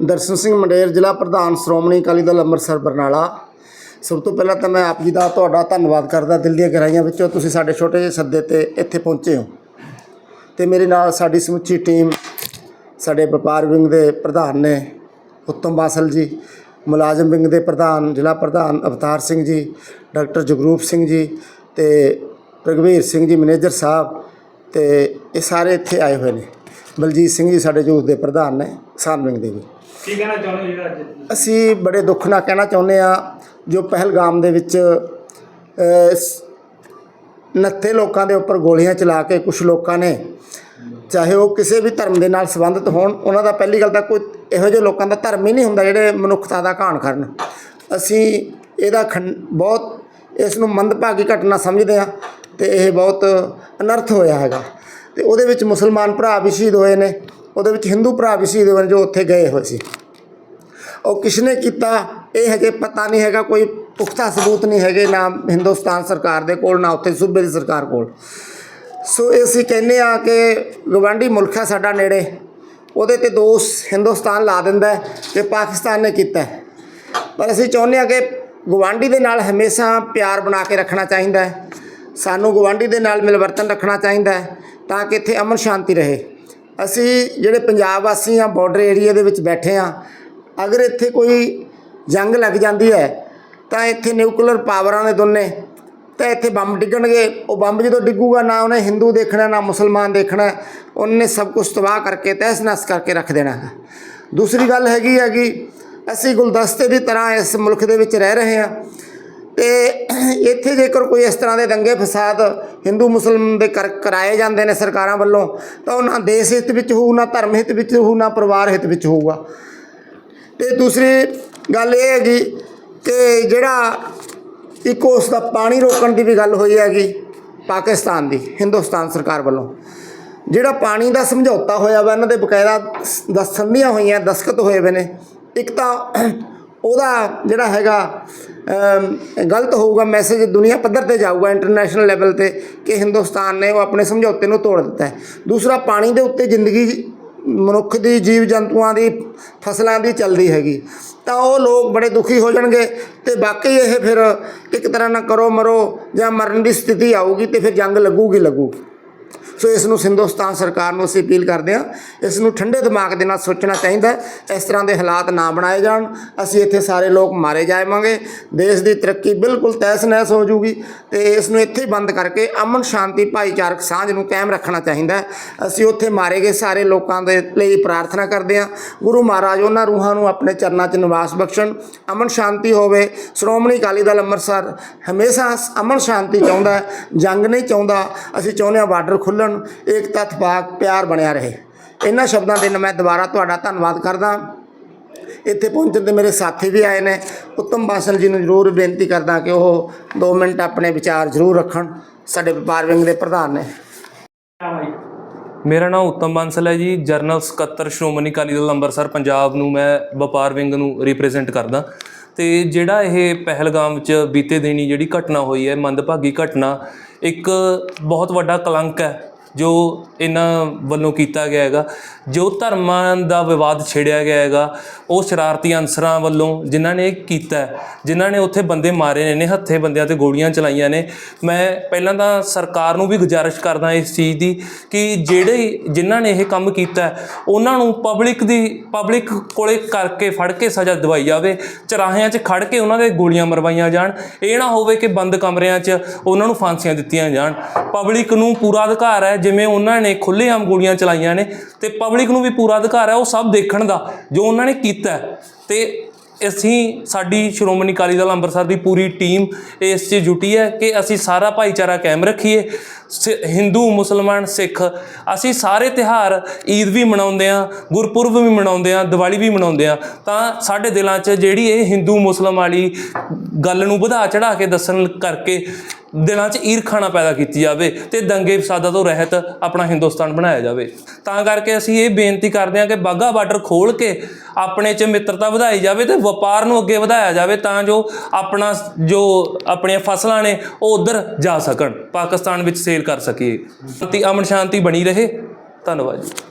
ਦਰਸ਼ਨ ਸਿੰਘ ਮੰਡੇਰ, ਜ਼ਿਲ੍ਹਾ ਪ੍ਰਧਾਨ ਸ਼੍ਰੋਮਣੀ ਅਕਾਲੀ ਦਲ ਅੰਮ੍ਰਿਤਸਰ, ਬਰਨਾਲਾ। ਸਭ ਤੋਂ ਪਹਿਲਾਂ ਤਾਂ ਮੈਂ ਆਪ ਜੀ ਦਾ ਤੁਹਾਡਾ ਧੰਨਵਾਦ ਕਰਦਾ, ਦਿਲ ਦੀਆਂ ਗਹਿਰਾਈਆਂ ਵਿੱਚੋਂ ਤੁਸੀਂ ਸਾਡੇ ਛੋਟੇ ਜਿਹੇ ਸੱਦੇ ਤੇ ਇੱਥੇ ਪਹੁੰਚੇ ਹੋ। ਤੇ ਮੇਰੇ ਨਾਲ ਸਾਡੀ ਸਮੁੱਚੀ ਟੀਮ, ਸਾਡੇ ਵਪਾਰ ਵਿੰਗ ਦੇ ਪ੍ਰਧਾਨ ਨੇ ਉੱਤਮ ਬਾਸਲ ਜੀ, ਮੁਲਾਜ਼ਮ ਵਿੰਗ ਦੇ ਪ੍ਰਧਾਨ, ਜ਼ਿਲ੍ਹਾ ਪ੍ਰਧਾਨ ਅਵਤਾਰ ਸਿੰਘ ਜੀ, ਡਾਕਟਰ ਜਗਰੂਪ ਸਿੰਘ ਜੀ ਤੇ ਰਘਵੀਰ ਸਿੰਘ ਜੀ, ਮੈਨੇਜਰ ਸਾਹਿਬ ਤੇ ਇਹ ਸਾਰੇ ਇੱਥੇ ਆਏ ਹੋਏ ਨੇ। ਬਲਜੀਤ ਸਿੰਘ ਜੀ ਸਾਡੇ ਯੂਥ ਦੇ ਪ੍ਰਧਾਨ ਨੇ, ਕਿਸਾਨ ਵਿੰਗ ਦੇ ਵੀ। ਕੀ ਕਹਿਣਾ ਚਾਹੁੰਦੇ ਜਿਹੜਾ ਅੱਜ ਅਸੀਂ ਬੜੇ ਦੁੱਖ ਨਾਲ ਕਹਿਣਾ ਚਾਹੁੰਦੇ ਆ ਜੋ ਪਹਿਲਗਾਮ ਦੇ ਵਿੱਚ ਅ, ਸ- ਨੱਥੇ ਲੋਕਾਂ ਦੇ ਉੱਪਰ ਗੋਲੀਆਂ ਚਲਾ ਕੇ ਕੁਝ ਲੋਕਾਂ ਨੇ ਚਾਹੇ ਉਹ ਕਿਸੇ ਵੀ ਧਰਮ ਦੇ ਨਾਲ ਸੰਬੰਧਿਤ ਹੋਣ ਉਹਨਾਂ ਦਾ ਪਹਿਲੀ ਗੱਲ ਤਾਂ ਕੋਈ ਇਹੋ ਜਿਹੇ ਲੋਕਾਂ ਦਾ ਧਰਮ ਹੀ ਨਹੀਂ ਹੁੰਦਾ ਜਿਹੜੇ ਮਨੁੱਖਤਾ ਦਾ ਘਾਣ ਕਰਨ ਅਸੀਂ ਇਹਦਾ ਖੰ- ਬਹੁਤ ਇਸ ਨੂੰ ਮੰਦਭਾਗੀ ਘਟਨਾ ਸਮਝਦੇ ਆ ਤੇ ਇਹ ਬਹੁਤ ਅਨਰਥ ਹੋਇਆ ਹੈਗਾ। ਤੇ ਉਹਦੇ ਵਿੱਚ ਮੁਸਲਮਾਨ ਭਰਾ ਵੀ ਸ਼ਹੀਦ ਹੋਏ ਨੇ, ਉਹਦੇ ਵਿੱਚ ਹਿੰਦੂ ਭਰਾ ਵੀ ਸ਼ਹੀਦ ਹੋਏ ਨੇ ਜੋ ਉੱਥੇ ਗਏ ਹੋਏ ਸੀ। ਉਹ ਕਿਸਨੇ ਕੀਤਾ, ਇਹ ਹਜੇ ਪਤਾ ਨਹੀਂ ਹੈਗਾ, ਕੋਈ ਪੁਖਤਾ ਸਬੂਤ ਨਹੀਂ ਹੈਗੇ, ਨਾ ਹਿੰਦੁਸਤਾਨ ਸਰਕਾਰ ਦੇ ਕੋਲ, ਨਾ ਉੱਥੇ ਸੂਬੇ ਦੀ ਸਰਕਾਰ ਕੋਲ। ਸੋ ਇਹ ਅਸੀਂ ਕਹਿੰਦੇ ਆ ਕਿ ਗਵਾਂਢੀ ਮੁਲਕ ਹੈ ਸਾਡਾ ਨੇੜੇ, ਉਹਦੇ ਤੇ ਦੋਸ਼ ਹਿੰਦੁਸਤਾਨ ਲਾ ਦਿੰਦਾ ਹੈ ਕਿ ਪਾਕਿਸਤਾਨ ਨੇ ਕੀਤਾ ਪਰ ਅਸੀਂ ਚਾਹੁੰਦੇ ਆ ਕਿ ਗਵਾਂਢੀ ਦੇ ਨਾਲ ਹਮੇਸ਼ਾ ਪਿਆਰ ਬਣਾ ਕੇ ਰੱਖਣਾ ਚਾਹੀਦਾ ਹੈ। ਸਾਨੂੰ ਗਵਾਂਢੀ ਦੇ ਨਾਲ ਮਿਲਵਰਤਨ ਰੱਖਣਾ ਚਾਹੀਦਾ ਹੈ ਤਾਂ ਕਿ ਇੱਥੇ ਅਮਨ ਸ਼ਾਂਤੀ ਰਹੇ। ਅਸੀਂ ਜਿਹੜੇ ਪੰਜਾਬ ਵਾਸੀ ਆ ਬਾਰਡਰ ਏਰੀਆ ਦੇ ਵਿੱਚ ਬੈਠੇ ਆ ਅਗਰ ਇੱਥੇ ਕੋਈ ਜੰਗ ਲੱਗ ਜਾਂਦੀ ਹੈ, ਤਾਂ ਇੱਥੇ ਨਿਊਕਲੀਅਰ ਪਾਵਰਾਂ ਨੇ ਦੋਨੇ, ਤਾਂ ਇੱਥੇ ਬੰਬ ਡਿੱਗਣਗੇ। ਉਹ ਬੰਬ ਜਦੋਂ ਡਿੱਗੂਗਾ, ਨਾ ਉਹਨੇ ਹਿੰਦੂ ਦੇਖਣਾ, ਨਾ ਮੁਸਲਮਾਨ ਦੇਖਣਾ, ਉਹਨੇ ਸਭ ਕੁਝ ਤਬਾਹ ਕਰਕੇ ਤਹਿਸ ਨਸ ਕਰਕੇ ਰੱਖ ਦੇਣਾ। ਹੈ ਦੂਸਰੀ ਗੱਲ ਹੈਗੀ ਹੈ ਕਿ ਅਸੀਂ ਗੁਲਦਸਤੇ ਦੀ ਤਰ੍ਹਾਂ ਇਸ ਮੁਲਕ ਦੇ ਵਿੱਚ ਰਹਿ ਰਹੇ ਹਾਂ। ਤੇ ਇੱਥੇ ਜੇਕਰ ਕੋਈ ਇਸ ਤਰ੍ਹਾਂ ਦੇ ਦੰਗੇ ਫਸਾਦ ਹਿੰਦੂ ਮੁਸਲਮਾਨ ਦੇ ਕਰ ਕਰਾਏ ਜਾਂਦੇ ਨੇ ਸਰਕਾਰਾਂ ਵੱਲੋਂ, ਤਾਂ ਉਹ ਨਾ ਦੇਸ਼ ਹਿੱਤ ਵਿੱਚ ਹੋਊ, ਨਾ ਧਰਮ ਹਿੱਤ ਵਿੱਚ ਹੋਊ, ਨਾ ਪਰਿਵਾਰ ਹਿੱਤ ਵਿੱਚ ਹੋਊਗਾ। ਤੇ ਦੂਸਰੀ ਗੱਲ ਇਹ ਹੈਗੀ ਕਿ ਜਿਹੜਾ ਇੱਕ ਉਸ ਦਾ ਪਾਣੀ ਰੋਕਣ ਦੀ ਵੀ ਗੱਲ ਹੋਈ ਹੈਗੀ, ਪਾਕਿਸਤਾਨ ਦੀ, ਹਿੰਦੁਸਤਾਨ ਸਰਕਾਰ ਵੱਲੋਂ। ਜਿਹੜਾ ਪਾਣੀ ਦਾ ਸਮਝੌਤਾ ਹੋਇਆ ਵਾ, ਇਹਨਾਂ ਦੇ ਬਕਾਇਦਾ ਦਸਤਖਤ ਹੋਈਆਂ ਦਸਖਤ ਹੋਏ ਹੋਏ ਨੇ, ਇੱਕ ਤਾਂ ਉਹਦਾ ਜਿਹੜਾ ਹੈਗਾ ਗਲਤ ਹੋਊਗਾ ਮੈਸੇਜ ਦੁਨੀਆ ਪੱਧਰ ਤੇ ਜਾਊਗਾ ਇੰਟਰਨੈਸ਼ਨਲ ਲੈਵਲ ਤੇ, ਕਿ ਹਿੰਦੁਸਤਾਨ ਨੇ ਉਹ ਆਪਣੇ ਸਮਝੌਤੇ ਨੂੰ ਤੋੜ ਦਿੱਤਾ ਹੈ। ਦੂਸਰਾ, ਪਾਣੀ ਦੇ ਉੱਤੇ ਜ਼ਿੰਦਗੀ ਮਨੁੱਖ ਦੀ ਜੀਵ ਜੰਤੂਆਂ ਦੀ, ਫਸਲਾਂ ਦੀ ਚੱਲਦੀ ਹੈਗੀ। ਤਾਂ ਉਹ ਲੋਕ ਬੜੇ ਦੁਖੀ ਹੋ ਜਾਣਗੇ ਤੇ ਬਾਕੀ ਇਹ ਫਿਰ ਇੱਕ ਤਰ੍ਹਾਂ ਨਾਲ ਕਰੋ ਮਰੋ ਜਾਂ ਮਰਨ ਦੀ ਸਥਿਤੀ ਆਊਗੀ ਤੇ ਫਿਰ ਜੰਗ ਲੱਗੂਗੀ ਲੱਗੂਗੀ ਸੋ ਇਸ ਨੂੰ ਹਿੰਦੁਸਤਾਨ ਸਰਕਾਰ ਨੂੰ ਅਸੀਂ ਅਪੀਲ ਕਰਦੇ ਹਾਂ, ਇਸ ਨੂੰ ਠੰਡੇ ਦਿਮਾਗ ਦੇ ਨਾਲ ਸੋਚਣਾ ਚਾਹੀਦਾ ਇਸ ਤਰ੍ਹਾਂ ਦੇ ਹਾਲਾਤ ਨਾ ਬਣਾਏ ਜਾਣ, ਅਸੀਂ ਇੱਥੇ ਸਾਰੇ ਲੋਕ ਮਾਰੇ ਜਾਵਾਂਗੇ, ਦੇਸ਼ ਦੀ ਤਰੱਕੀ ਬਿਲਕੁਲ ਤਹਿਸ ਨਹਿਸ ਹੋ ਜੂਗੀ ਤੇ ਇਸ ਨੂੰ ਇੱਥੇ ਬੰਦ ਕਰਕੇ ਅਮਨ ਸ਼ਾਂਤੀ ਭਾਈਚਾਰਕ ਸਾਂਝ ਨੂੰ ਕਾਇਮ ਰੱਖਣਾ ਚਾਹੀਦਾ ਅਸੀਂ ਉੱਥੇ ਮਾਰੇ ਗਏ ਸਾਰੇ ਲੋਕਾਂ ਦੇ ਲਈ ਪ੍ਰਾਰਥਨਾ ਕਰਦੇ ਹਾਂ, ਗੁਰੂ ਮਹਾਰਾਜ ਉਹਨਾਂ ਰੂਹਾਂ ਨੂੰ ਆਪਣੇ ਚਰਨਾਂ 'ਚ ਨਿਵਾਸ ਬਖਸ਼ਣ, ਅਮਨ ਸ਼ਾਂਤੀ ਹੋਵੇ। ਸ਼੍ਰੋਮਣੀ ਅਕਾਲੀ ਦਲ ਅੰਮ੍ਰਿਤਸਰ ਹਮੇਸ਼ਾ ਅਮਨ ਸ਼ਾਂਤੀ ਚਾਹੁੰਦਾ ਜੰਗ ਨਹੀਂ ਚਾਹੁੰਦਾ, ਅਸੀਂ ਚਾਹੁੰਦੇ ਹਾਂ ਬਾਰਡਰ ਖੁੱਲਣ ਏਕਤਾ ਤਫਾਕ ਪਿਆਰ ਬਣਿਆ ਰਹੇ। ਇਹਨਾਂ ਸ਼ਬਦਾਂ ਦੇ ਨਾਲ ਮੈਂ ਦੁਬਾਰਾ ਤੁਹਾਡਾ ਧੰਨਵਾਦ ਕਰਦਾ। ਇੱਥੇ ਪਹੁੰਚਣ ਤੇ ਮੇਰੇ ਸਾਥੀ ਵੀ ਆਏ ਨੇ। ਉੱਤਮ ਬਾਸਲ ਜੀ ਨੂੰ ਜ਼ਰੂਰ ਬੇਨਤੀ ਕਰਦਾ ਕਿ ਉਹ 2 ਮਿੰਟ ਆਪਣੇ ਵਿਚਾਰ ਜ਼ਰੂਰ ਰੱਖਣ। ਸਾਡੇ ਵਪਾਰ ਵਿੰਗ ਦੇ ਪ੍ਰਧਾਨ ਨੇ। ਮੇਰਾ ਨਾਮ ਉੱਤਮ ਬਾਂਸਲ ਹੈ ਜੀ। ਜਰਨਲ ਸਕੱਤਰ ਸ਼੍ਰੋਮਣੀ ਅਕਾਲੀ ਦਲ ਅੰਮ੍ਰਿਤਸਰ ਪੰਜਾਬ ਨੂੰ ਮੈਂ ਵਪਾਰ ਵਿੰਗ ਨੂੰ ਰਿਪਰੈਜ਼ੈਂਟ ਕਰਦਾ। ਤੇ ਜਿਹੜਾ ਇਹ ਪਹਿਲਗਾਮ 'ਚ ਬੀਤੇ ਦਿਨੀ ਜਿਹੜੀ ਘਟਨਾ ਹੋਈ ਹੈ, ਮੰਦਭਾਗੀ ਘਟਨਾ, ਇੱਕ ਬਹੁਤ ਵੱਡਾ ਕਲੰਕ ਹੈ। ਜੋ ਇਹਨਾਂ ਵੱਲੋਂ ਕੀਤਾ ਗਿਆ ਹੈਗਾ, ਜੋ ਧਰਮਾਂ ਦਾ ਵਿਵਾਦ ਛੇੜਿਆ ਗਿਆ ਹੈਗਾ, ਉਹ ਸ਼ਰਾਰਤੀ ਅਨਸਰਾਂ ਵੱਲੋਂ ਜਿਨ੍ਹਾਂ ਨੇ ਕੀਤਾ ਜਿਨ੍ਹਾਂ ਨੇ ਉੱਥੇ ਬੰਦੇ ਮਾਰੇ ਨੇ ਨੇ ਹੱਥੇ ਬੰਦਿਆਂ ਤੇ ਗੋਲੀਆਂ ਚਲਾਈਆਂ ਨੇ। ਮੈਂ ਪਹਿਲਾਂ ਤਾਂ ਸਰਕਾਰ ਨੂੰ ਵੀ ਗੁਜ਼ਾਰਿਸ਼ ਕਰਦਾ ਇਸ ਚੀਜ਼ ਦੀ ਕਿ ਜਿਹੜੇ ਜਿਨ੍ਹਾਂ ਨੇ ਇਹ ਕੰਮ ਕੀਤਾ ਉਹਨਾਂ ਨੂੰ ਪਬਲਿਕ ਦੀ ਪਬਲਿਕ ਕੋਲੇ ਕਰਕੇ ਫੜ ਕੇ ਸਜ਼ਾ ਦਵਾਈ ਜਾਵੇ, ਚਰਾਹਿਆਂ 'ਚ ਖੜ ਕੇ ਉਹਨਾਂ ਦੇ ਗੋਲੀਆਂ ਮਰਵਾਈਆਂ ਜਾਣ। ਇਹ ਨਾ ਹੋਵੇ ਕਿ ਬੰਦ ਕਮਰਿਆਂ 'ਚ ਉਹਨਾਂ ਨੂੰ ਫਾਂਸੀਆਂ ਦਿੱਤੀਆਂ ਜਾਣ। ਪਬਲਿਕ ਨੂੰ ਪੂਰਾ ਅਧਿਕਾਰ ਹੈ ਜਿਵੇਂ ਉਹਨਾਂ ਨੇ ਖੁੱਲ੍ਹੇਆਮ ਗੋਲੀਆਂ ਚਲਾਈਆਂ ਨੇ ਤੇ ਪਬਲਿਕ ਨੂੰ ਵੀ ਪੂਰਾ ਅਧਿਕਾਰ ਹੈ ਉਹ ਸਭ ਦੇਖਣ ਦਾ, ਜੋ ਉਹਨਾਂ ਨੇ ਕੀਤਾ ਹੈ। ਤੇ ਅਸੀਂ, ਸਾਡੀ ਸ਼੍ਰੋਮਣੀ ਅਕਾਲੀ ਦਲ ਅੰਮ੍ਰਿਤਸਰ ਦੀ ਪੂਰੀ ਟੀਮ ਇਸ 'ਚ ਜੁਟੀ ਹੈ ਕਿ ਅਸੀਂ ਸਾਰਾ ਭਾਈਚਾਰਾ ਕਾਇਮ ਰੱਖੀਏ ਸ- ਹਿੰਦੂ, ਮੁਸਲਮਾਨ, ਸਿੱਖ, ਅਸੀਂ ਸਾਰੇ ਤਿਹਾਰ ਈਦ ਵੀ ਮਨਾਉਂਦੇ ਆ ਗੁਰਪੁਰਬ ਵੀ ਮਨਾਉਂਦੇ ਆ ਦੀਵਾਲੀ ਵੀ ਮਨਾਉਂਦੇ ਆ ਤਾਂ ਸਾਡੇ ਦਿਲਾਂ 'ਚ ਜਿਹੜੀ ਇਹ ਹਿੰਦੂ ਮੁਸਲਮ ਵਾਲੀ ਗੱਲ ਨੂੰ ਵਧਾ ਚੜਾ ਕੇ ਦੱਸਣ ਕਰਕੇ ਦਿਲਾਂ 'ਚ ਈਰਖਾਣਾ ਪੈਦਾ ਕੀਤੀ ਜਾਵੇ ਤੇ ਦੰਗੇ ਫਸਾਦਾਂ ਤੋਂ ਰਹਿਤ ਆਪਣਾ ਹਿੰਦੁਸਤਾਨ ਬਣਾਇਆ ਜਾਵੇ। ਤਾਂ ਕਰਕੇ ਅਸੀਂ ਇਹ ਬੇਨਤੀ ਕਰਦੇ ਹਾਂ ਕਿ ਬਾਗਾ ਬਾਰਡਰ ਖੋਲ ਕੇ ਆਪਣੇ 'ਚ ਮਿੱਤਰਤਾ ਵਧਾਈ ਜਾਵੇ ਤੇ ਵਪਾਰ ਨੂੰ ਅੱਗੇ ਵਧਾਇਆ ਜਾਵੇ ਤਾਂ ਜੋ ਆਪਣਾ ਜੋ ਆਪਣੀਆਂ ਫਸਲਾਂ ਨੇ ਉਹ ਉਧਰ ਜਾ ਸਕਣ, ਪਾਕਿਸਤਾਨ ਵਿੱਚ ਸੇਲ ਕਰ ਸਕੀਏ। ਸ਼ਾਂਤੀ, ਅਮਨ ਸ਼ਾਂਤੀ ਬਣੀ ਰਹੇ। ਧੰਨਵਾਦ ਜੀ।